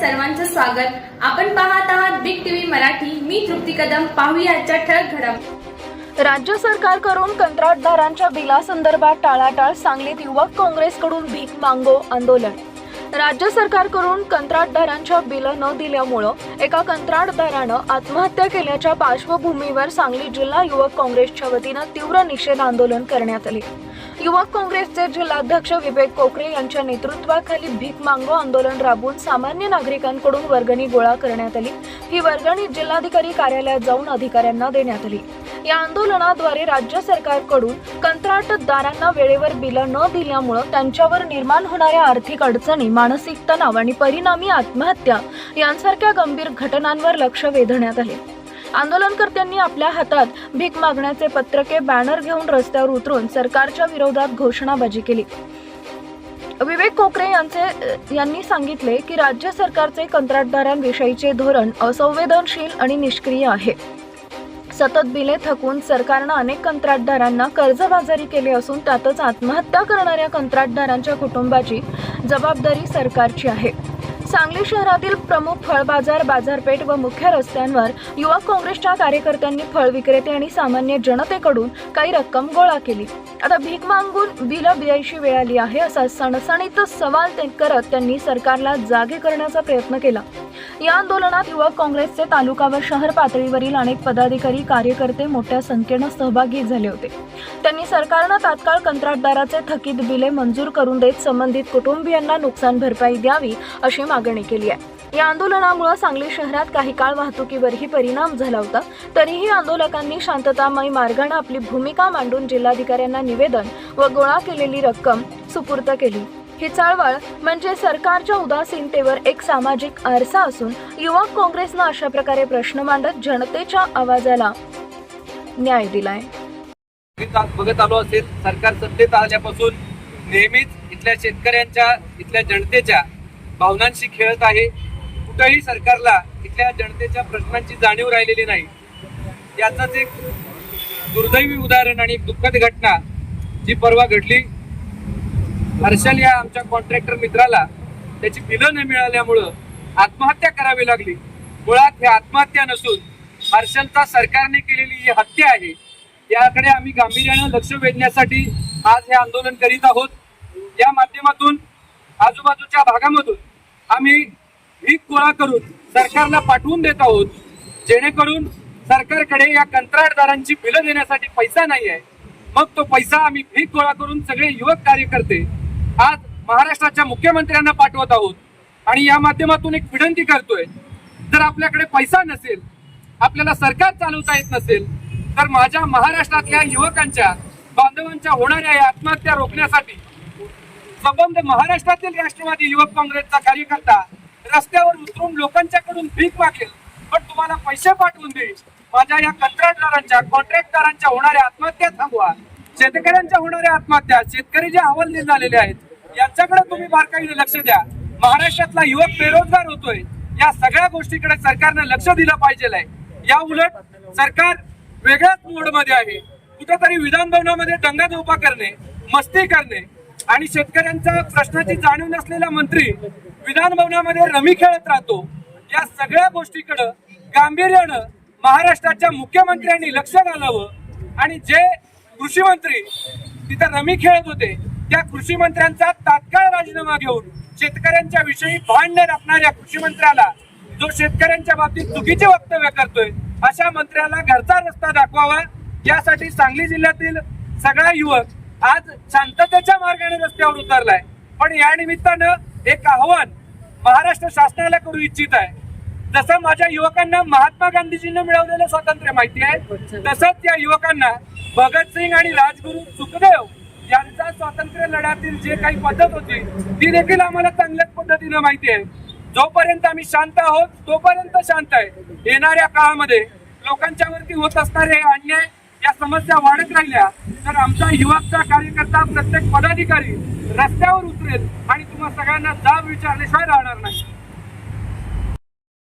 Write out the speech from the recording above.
सर्वांचं स्वागत. आपण पाहत आहात बिग टीव्ही मराठी. मी तृप्ती कदम. पाहूया आजच्या ठळक घडामोडी राज्य सरकारकडून कंत्राटदारांच्या बिलासंदर्भात टाळाटाळ सांगलीत युवक काँग्रेसकडून भीक मांगो आंदोलन. राज्य सरकारकडून कंत्राटदारांच्या बिलं न दिल्यामुळं एका कंत्राटदारानं आत्महत्या केल्याच्या पार्श्वभूमीवर सांगली जिल्हा युवक काँग्रेसच्या वतीनं तीव्र निषेध आंदोलन करण्यात आले. युवक काँग्रेसचे जिल्हाध्यक्ष विवेक कोकरे यांच्या नेतृत्वाखाली भीक मागो आंदोलन राबवून सामान्य नागरिकांकडून वर्गणी गोळा करण्यात आली. ही वर्गणी जिल्हाधिकारी कार्यालयात जाऊन अधिकाऱ्यांना देण्यात आली. या आंदोलनाद्वारे राज्य सरकारकडून कंत्राटदारांना वेळेवर बिलं न दिल्यामुळं त्यांच्यावर निर्माण होणाऱ्या आर्थिक अडचणी मानसिक तणाव आणि परिणामी आत्महत्या यांसारख्या गंभीर घटनांवर लक्ष वेधण्यात आले. आंदोलनकर्त्यांनी आपल्या हातात भीक मागण्याचे पत्रके बॅनर घेऊन रस्त्यावर उतरून सरकारच्या विरोधात घोषणाबाजी केली. विवेक कोकरे यांचे यांनी सांगितले की राज्य सरकारचे कंत्राटदारांविषयीचे धोरण असंवेदनशील आणि निष्क्रिय आहे. सतत बिले थकून सरकारनं अनेक कंत्राटदारांना कर्जबाजारी केले असून त्यातच आत्महत्या करणाऱ्या कंत्राटदारांच्या कुटुंबाची जबाबदारी सरकारची आहे. सांगली शहरातील प्रमुख फळ बाजार बाजारपेठ व मुख्य रस्त्यांवर युवक काँग्रेसच्या कार्यकर्त्यांनी फळ विक्रेते आणि सामान्य जनतेकडून काही रक्कम गोळा केली. आता भीक मागून बिलं द्यायची वेळ आली आहे असा सणसणीत सवाल ते करत त्यांनी सरकारला जागे करण्याचा प्रयत्न केला. या आंदोलनात युवक काँग्रेसचे तालुका व शहर पातळीवरील अनेक पदाधिकारी कार्यकर्ते मोठ्या संख्येनं सहभागी झाले होते. त्यांनी सरकारनं तात्काळ कंत्राटदाराचे थकीत बिले मंजूर करून देत संबंधित कुटुंबियांना नुकसान भरपाई द्यावी अशी मागणी केली आहे. या आंदोलनामुळे सांगली शहरात काही काळ वाहतुकीवरही परिणाम झाला होता. तरीही आंदोलकांनी शांततामय मार्गाने आपली भूमिका मांडून जिल्हाधिकाऱ्यांना निवेदन व गोळा केलेली रक्कम सुपूर्त केली. ही चळवळ म्हणजे सरकारच्या उदासीनतेवर एक सामाजिक आरसा असून युवक काँग्रेसनं अशा प्रकारे प्रश्न मांडत जनतेच्या आवाजाला न्याय दिलाय. बघत आलो असेल. सरकार सत्तेत आल्यापासून नेहमीच इथल्या शेतकऱ्यांच्या इथल्या जनतेच्या भावनांशी खेळत आहे. कुठंही सरकारला इथल्या जनतेच्या प्रश्नांची जाणीव राहिलेली नाही. याचंच एक दुर्दैवी उदाहरण आणि दुःखद घटना जी परवा घडली. हर्षल या आमच्या कॉन्ट्रॅक्टर मित्राला त्याची बिलं न मिळाल्यामुळं आत्महत्या करावी लागली. मुळात हे आत्महत्या नसून हर्षलचा सरकारने केलेली ही हत्या आहे. याकडे आम्ही गांभीर्यानं लक्ष वेधण्यासाठी आज हे आंदोलन करीत आहोत. या माध्यमातून आजूबाजूच्या भागामधून आम्ही भीक गोळा करून सरकारला पाठवून देत आहोत. जेणेकरून सरकारकडे या कंत्राटदारांची बिलं देण्यासाठी पैसा नाही आहे. मग तो पैसा आम्ही भीक गोळा करून सगळे युवक कार्यकर्ते आज महाराष्ट्राच्या मुख्यमंत्र्यांना पाठवत आहोत. आणि या माध्यमातून एक विनंती करतोय जर आपल्याकडे पैसा नसेल आपल्याला सरकार चालवता येत नसेल तर माझ्या महाराष्ट्रातल्या युवकांच्या बांधवांच्या होणाऱ्या या आत्महत्या रोखण्यासाठी संबंध महाराष्ट्रातील राष्ट्रवादी युवक काँग्रेसचा कार्यकर्ता रस्त्यावर उतरून लोकांच्याकडून भीक मागेल. पण तुम्हाला पैसे पाठवून देईल माझ्या या कंत्राटदारांच्या कॉन्ट्रॅक्टदारांच्या होणाऱ्या आत्महत्या थांबवा. शेतकऱ्यांच्या होणाऱ्या आत्महत्या शेतकरी जे हवालदिल झालेले आहेत यांच्याकडे तुम्ही बारकाईने लक्ष द्या. महाराष्ट्रातला युवक बेरोजगार होतोय. या सगळ्या गोष्टीकडे सरकारनं लक्ष दिलं पाहिजे या उलट सरकार वेगळ्याच मोडमध्ये आहे. कुठेतरी विधानभवनामध्ये दंगाधोपा करणे मस्ती करणे आणि शेतकऱ्यांच्या प्रश्नाची जाणीव नसलेला मंत्री विधानभवनामध्ये रमी खेळत राहतो. या सगळ्या गोष्टीकडे गांभीर्यानं महाराष्ट्राच्या मुख्यमंत्र्यांनी लक्ष घालावं आणि जे कृषी मंत्री तिथं रमी खेळत होते त्या कृषी मंत्र्यांचा तात्काळ राजीनामा घेऊन शेतकऱ्यांच्या विषयी भांड न राखणाऱ्या कृषी मंत्र्याला जो शेतकऱ्यांच्या बाबतीत चुकीचे वक्तव्य करतोय अशा मंत्र्याला घरचा रस्ता दाखवावा. यासाठी सांगली जिल्ह्यातील सगळा युवक आज शांततेच्या मार्गाने रस्त्यावर उतरलाय. पण या निमित्तानं एक आव्हान महाराष्ट्र शासनाला करू इच्छित आहे. जसं माझ्या युवकांना महात्मा गांधीजींनी मिळवलेलं स्वातंत्र्य माहिती आहे तसंच या युवकांना भगतसिंग आणि राजगुरू सुखदेव यांचा स्वातंत्र्य लढ्यातील जे काही पद्धत होती ती देखील आम्हाला चांगल्याच पद्धतीनं माहिती आहे. जोपर्यंत आम्ही शांत आहोत तोपर्यंत शांत आहे. येणाऱ्या काळामध्ये लोकांच्या वरती होत असणारे हे अन्याय या समस्या वाढत राहिल्या तर आमचा युवकचा कार्यकर्ता प्रत्येक पदाधिकारी रस्त्यावर उतरेल आणि तुम्हा सगळ्यांना जाब विचारल्याशिवाय राहणार नाही.